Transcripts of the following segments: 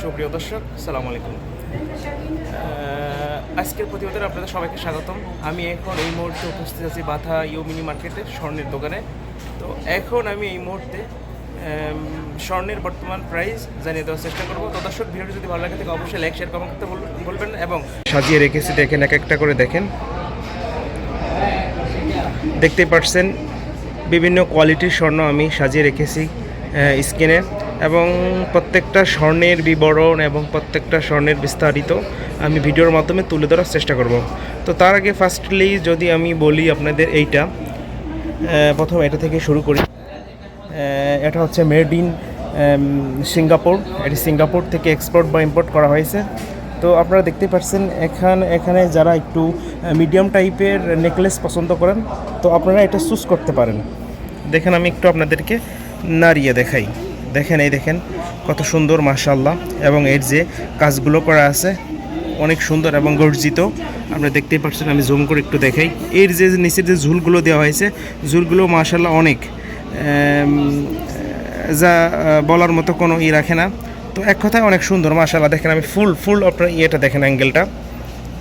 সুপ্রিয় দর্শক সালাম আলাইকুম। আজকের প্রতিবেদনে আপনাদের সবাইকে স্বাগতম। আমি এখন এই মুহূর্তে উপস্থিত আছি বাথা ইউ মিনি মার্কেটে স্বর্ণের দোকানে। তো এখন আমি এই মুহূর্তে স্বর্ণের বর্তমান প্রাইস জানিয়ে দেওয়ার চেষ্টা করব। তো দর্শক, ভিডিওটি যদি ভালো লাগে থাকে, অবশ্যই লাইক শেয়ার কমেন্ট করতে বল- বলবেন এবং সাজিয়ে রেখেছি দেখেন, এক একটা করে দেখেন। দেখতে পাচ্ছেন, বিভিন্ন কোয়ালিটির স্বর্ণ আমি সাজিয়ে রেখেছি স্ক্রিনে। এবং প্রত্যেকটা স্বর্ণের বিবরণ এবং প্রত্যেকটা স্বর্ণের বিস্তারিত আমি ভিডিওর মাধ্যমে তুলে ধরার চেষ্টা করব। তো তার আগে ফার্স্টলি যদি আমি বলি আপনাদের এইটা প্রথম এটা থেকে শুরু করি। এটা হচ্ছে মেড ইন সিঙ্গাপুর। এটি সিঙ্গাপুর থেকে এক্সপোর্ট বা ইম্পোর্ট করা হয়েছে। তো আপনারা দেখতে পাচ্ছেন এখান, এখানে যারা একটু মিডিয়াম টাইপের নেকলেস পছন্দ করেন, তো আপনারা এটা চুজ করতে পারেন। দেখেন আমি একটু আপনাদেরকে নাড়িয়ে দেখাই। দেখেন, এই দেখেন কত সুন্দর মাশাল্লাহ এবং এর যে কাজগুলো করা আছে, অনেক সুন্দর এবং গর্জিত। আপনারা দেখতেই পাচ্ছেন, আমি জুম করে একটু দেখাই। এর যে নিচের যে ঝুলগুলো দেওয়া হয়েছে, ঝুলগুলো মাশাল্লাহ অনেক। যা বলার মতো কোনো ই রাখে না। তো এক কথায় অনেক সুন্দর মাশাল্লাহ দেখেন, আমি ফুল ফুল আপনার ইয়েটা দেখেন অ্যাঙ্গেলটা।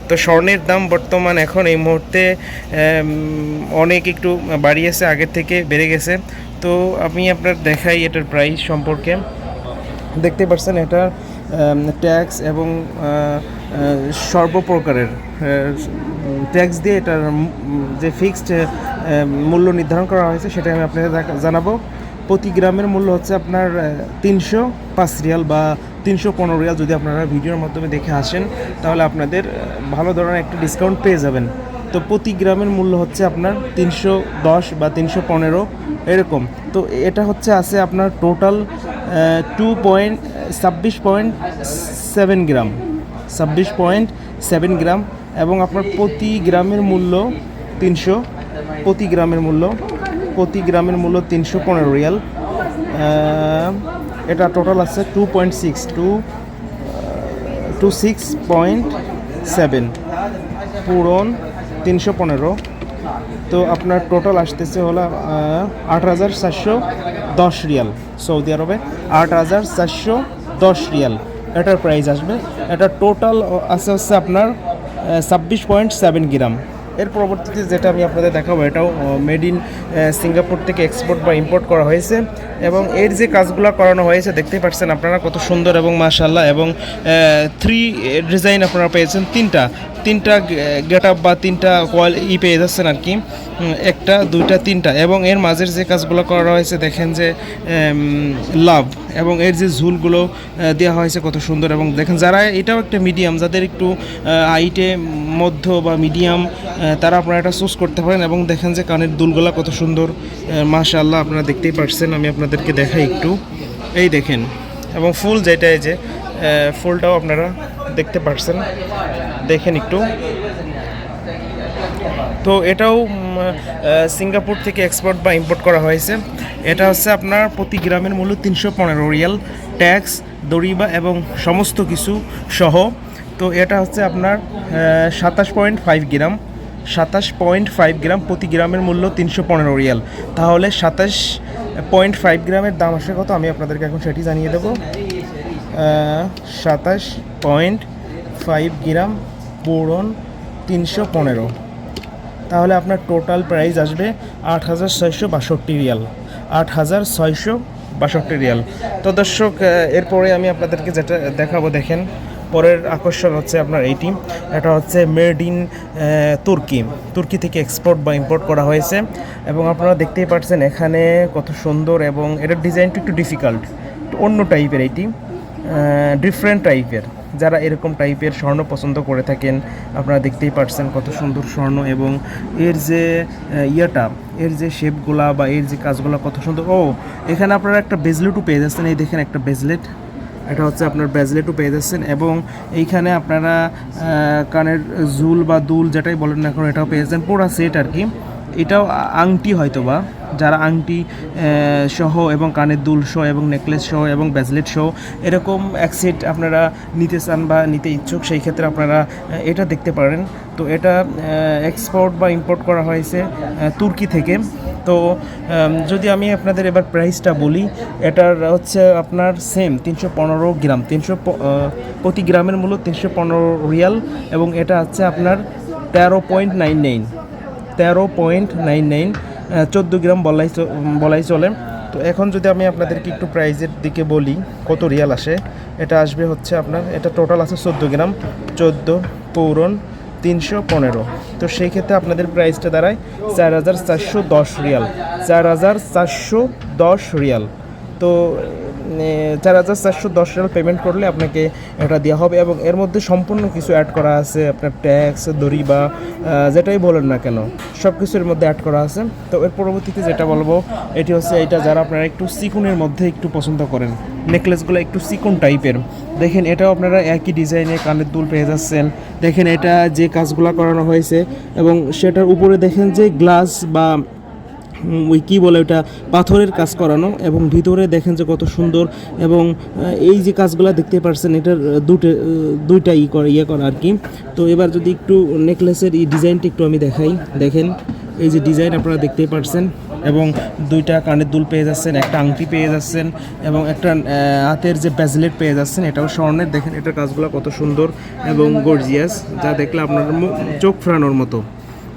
তো স্বর্ণের দাম বর্তমান এখন এই মুহূর্তে অনেক একটু বাড়িয়েছে, আগের থেকে বেড়ে গেছে। তো আমি আপনার দেখাই এটার প্রাইস সম্পর্কে। দেখতে পাচ্ছেন এটা ট্যাক্স এবং সর্বপ্রকারের ট্যাক্স দিয়ে এটার যে ফিক্সড মূল্য নির্ধারণ করা হয়েছে সেটা আমি দেখা- জানাব। প্রতি গ্রামের মূল্য হচ্ছে আপনার তিনশো পাঁচ রিয়াল বা তিনশো পনেরো রিয়াল যদি আপনারা ভিডিওর মাধ্যমে দেখে আসেন, তাহলে আপনাদের ভালো ধরনের একটা ডিসকাউন্ট পেয়ে যাবেন। তো প্রতি গ্রামের মূল্য হচ্ছে আপনার তিনশো দশ বা তিনশো পনেরো, এরকম। তো এটা হচ্ছে আছে আপনার টোটাল টু পয়েন্ট ছাব্বিশ পয়েন্ট সেভেন গ্রাম। ছাব্বিশ পয়েন্ট সেভেন গ্রাম এবং আপনার প্রতি গ্রামের মূল্য তিনশো, প্রতি গ্রামের মূল্য, প্রতি গ্রামের মূল্য তিনশো পনেরো রিয়াল। এটা টোটাল আছে two point six two two six point seven পূরণ তিনশো পনেরো। তো আপনার টোটাল আসতেছে হলো আট হাজার চারশো দশ রিয়াল সৌদি আরবে। আট হাজার চারশো দশ রিয়াল। এটার প্রাইস আসবে। এটা টোটাল আছে হচ্ছে আপনার ছাব্বিশ পয়েন্ট সেভেন গ্রাম। এর পরবর্তীতে যেটা আমি আপনাদের দেখাবো, এটাও মেড ইন সিঙ্গাপুর থেকে এক্সপোর্ট বা ইম্পোর্ট করা হয়েছে। এবং এর যে কাজগুলো করানো হয়েছে, দেখতেই পাচ্ছেন আপনারা কত সুন্দর এবং মাশাল্লাহ এবং থ্রি ডিজাইন আপনারা পেয়েছেন, তিনটা তিনটা গেট আপ বা তিনটা কোয়াল ই পেয়ে যাচ্ছেন আর কি একটা, দুইটা, তিনটা এবং এর মাঝের যে কাজগুলো করা হয়েছে, দেখেন যে লাভ এবং এর যে ঝুলগুলো দেওয়া হয়েছে কত সুন্দর এবং দেখেন যারা এটাও একটা মিডিয়াম যাদের একটু হাইটে মধ্য বা মিডিয়াম তারা আপনারা এটা চুজ করতে পারেন এবং দেখেন যে কানের দুলগুলা কত সুন্দর মাশাআল্লাহ আপনারা দেখতেই পাচ্ছেন আমি আপনাদেরকে দেখাই একটু। এই দেখেন, এবং ফুল যেটা এই যে ফুলটাও আপনারা দেখতে পারছেন। দেখেন একটু। তো এটাও সিঙ্গাপুর থেকে এক্সপোর্ট বা ইম্পোর্ট করা হয়েছে। এটা হচ্ছে আপনার প্রতি গ্রামের মূল্য তিনশো পনেরো রিয়াল। ট্যাক্স, দড়িবা এবং সমস্ত কিছু সহ। তো এটা হচ্ছে আপনার সাতাশ পয়েন্ট ফাইভ গ্রাম। সাতাশ পয়েন্ট ফাইভ গ্রাম প্রতি গ্রামের মূল্য তিনশো পনেরো রিয়াল। তাহলে সাতাশ পয়েন্ট ফাইভ গ্রামের দাম আসে কত? আমি আপনাদেরকে এখন সেটি জানিয়ে দেবো। সাতাশ পয়েন্ট ফাইভ গ্রাম পূরণ তিনশো পনেরো। তাহলে আপনার টোটাল প্রাইস আসবে আট হাজার ছয়শো বাষট্টি রিয়াল। আট হাজার ছয়শো বাষট্টি রিয়াল। তো দর্শক এরপরে আমি আপনাদেরকে যেটা দেখাবো, দেখেন। পরের আকর্ষণ হচ্ছে আপনার এইটি এটা হচ্ছে মেড ইন তুর্কি। তুর্কি থেকে এক্সপোর্ট বা ইম্পোর্ট করা হয়েছে। এবং আপনারা দেখতেই পাচ্ছেন এখানে কত সুন্দর এবং এটার ডিজাইনটা একটু ডিফিকাল্ট অন্য টাইপের এইটি ডিফারেন্ট টাইপের যারা এরকম টাইপের স্বর্ণ পছন্দ করে থাকেন, আপনারা দেখতেই পাচ্ছেন কত সুন্দর স্বর্ণ এবং এর যে ইয়েটা, এর যে শেপগুলা বা এর যে কাজগুলো কত সুন্দর। ও, এখানে আপনারা একটা বেজলেটও পেয়ে যাচ্ছেন। এই দেখেন একটা বেজলেট এটা হচ্ছে আপনার ব্যাজলেটও পেয়ে যাচ্ছেন এবং এইখানে আপনারা কানের জুল বা দুল যেটাই বলেন না এখন এটাও পেয়ে যাচ্ছেন। পুরো সেট আর কি। এটাও আংটি হয়তো বা যারা আংটি সহ এবং কানের দুল সহ এবং নেকলেস সহ এবং ব্যাজলেট সহ এরকম এক সেট আপনারা নিতে চান বা নিতে ইচ্ছুক, সেই ক্ষেত্রে আপনারা এটা দেখতে পারেন। তো এটা এক্সপোর্ট বা ইম্পোর্ট করা হয়েছে তুর্কি থেকে। তো যদি আমি আপনাদের এবার প্রাইসটা বলি, এটার হচ্ছে আপনার সেম তিনশো পনেরো গ্রাম, তিনশো প্রতি গ্রামের মূল্য তিনশো পনেরো রিয়াল এবং এটা হচ্ছে আপনার তেরো পয়েন্ট নাইন নাইন তেরো পয়েন্ট নাইন নাইন চোদ্দ গ্রাম বলাই বলাই চলে। তো এখন যদি আমি আপনাদেরকে একটু প্রাইজের দিকে বলি, কত রিয়াল আসে? এটা আসবে হচ্ছে আপনার, এটা টোটাল আছে চোদ্দ গ্রাম, চোদ্দ পৌরন তিনশো পনেরো। তো সেই ক্ষেত্রে আপনাদের প্রাইসটা দাঁড়ায় চার হাজার চারশো দশ রিয়াল, চার হাজার চারশো দশ রিয়াল। তো চার হাজার চারশো দশ রিয়াল পেমেন্ট করলে আপনাকে এটা দেওয়া হবে এবং এর মধ্যে সম্পূর্ণ কিছু অ্যাড করা আছে, আপনার ট্যাক্স দড়ি বা যেটাই বলেন না কেন সব কিছুর মধ্যে অ্যাড করা আছে। তো এর পরবর্তীতে যেটা বলব, এটি হচ্ছে এটা যারা আপনারা একটু সিকুনের মধ্যে একটু পছন্দ করেন নেকলেসগুলো একটু সিকুন টাইপের দেখেন এটাও আপনারা একই ডিজাইনে কানের দুল পেয়ে যাচ্ছেন। দেখেন এটা যে কাজগুলো করানো হয়েছে এবং সেটার উপরে দেখেন যে গ্লাস বা ওই কী বলে ওটা পাথরের কাজ করানো এবং ভিতরে দেখেন যে কত সুন্দর এবং এই যে কাজগুলো দেখতে পারছেন, এটার দুটো দুইটা ই করে ইয়ে করা আর কি। তো এবার যদি একটু নেকলেসের এই ডিজাইনটা একটু আমি দেখাই। দেখেন, এই যে ডিজাইন আপনারা দেখতেই পারছেন এবং দুইটা কানের দুল পেয়ে যাচ্ছেন, একটা আংটি পেয়ে যাচ্ছেন এবং একটা হাতের যে ব্যাজলেট পেয়ে যাচ্ছেন, এটাও স্বর্ণের। দেখেন, এটার কাজগুলো কত সুন্দর এবং গর্জিয়াস। যা দেখলে আপনার চোখ ফেরানোর মতো।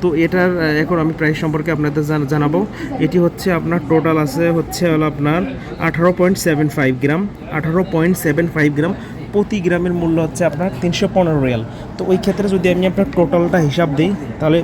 তো এটার এখন আমি প্রাইস সম্পর্কে আপনাদের জান- জানাব। এটি হচ্ছে আপনার টোটাল আছে হচ্ছে হলো আপনার আঠারো পয়েন্ট সেভেন ফাইভ গ্রাম আঠারো পয়েন্ট সেভেন ফাইভ গ্রাম প্রতি গ্রামের মূল্য হচ্ছে আপনার তিনশো পনেরো রিয়াল তো ওই ক্ষেত্রে যদি আমি আপনার টোটালটা হিসাব দিই, তাহলে